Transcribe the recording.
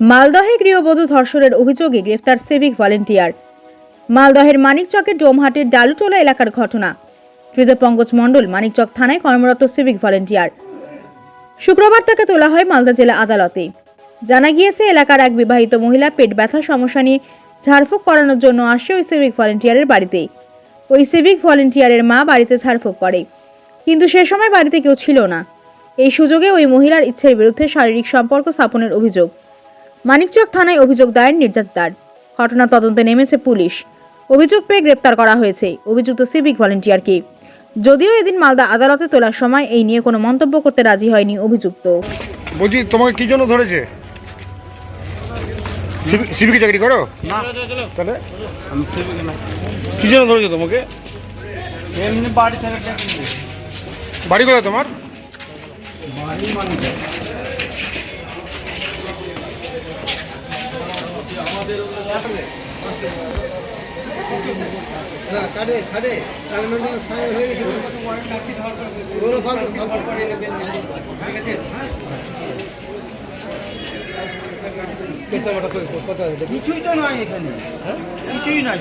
মালদহে গৃহবধূ ধর্ষণের অভিযোগে গ্রেফতার সিভিক ভলেন্টিয়ার। মালদহের মানিকচকের ডোমহাটের ডালুটোলা এলাকার ঘটনা। ধৃত পঙ্কজ মণ্ডল, মানিকচক থানায় কর্মরত সিভিক ভলেন্টিয়ার। শুক্রবার তাকে তোলা হয় মালদা জেলা আদালতে। জানা গিয়েছে, এলাকার এক বিবাহিত মহিলা পেট ব্যথা, সমস্যা নিয়ে ঝাড়ফুঁক করানোর জন্য আসে ওই সিভিক ভলেন্টিয়ারের বাড়িতে। ওই সিভিক ভলেন্টিয়ারের মা বাড়িতে ঝাড়ফুঁক করে। কিন্তু সে সময় বাড়িতে কেউ ছিল না। এই সুযোগে ওই মহিলার ইচ্ছের বিরুদ্ধে শারীরিক সম্পর্ক স্থাপনের অভিযোগ। মানিকচক থানায় অভিযোগ দায়ের নির্যাতিতার ঘটনা তদন্তে নেমেছে পুলিশ। অভিযোগ পেয়ে গ্রেপ্তার করা হয়েছে অভিযুক্ত সিভিক ভলেন্টিয়ারকে। যদিও এদিন মালদা আদালতে তোলার সময় এই নিয়ে কোনো মন্তব্য করতে রাজি হয়নি অভিযুক্ত। বলছি তোমাকে কি জন্য ধরেছে? সিভিকে চাকরি করো? না। তাহলে? আমি সিভিক না। কি জন্য ধরেছে তোমাকে? এমনি বাড়ি থেকে বাড়ি কোথায় তোমার? না কাটে কাটে। কাটমেন্টে ফাইনাল হয়ে গেছে ওগুলো ফালতু ফালতু। কিছুই তো নাই এখানে। কিছুই নাই।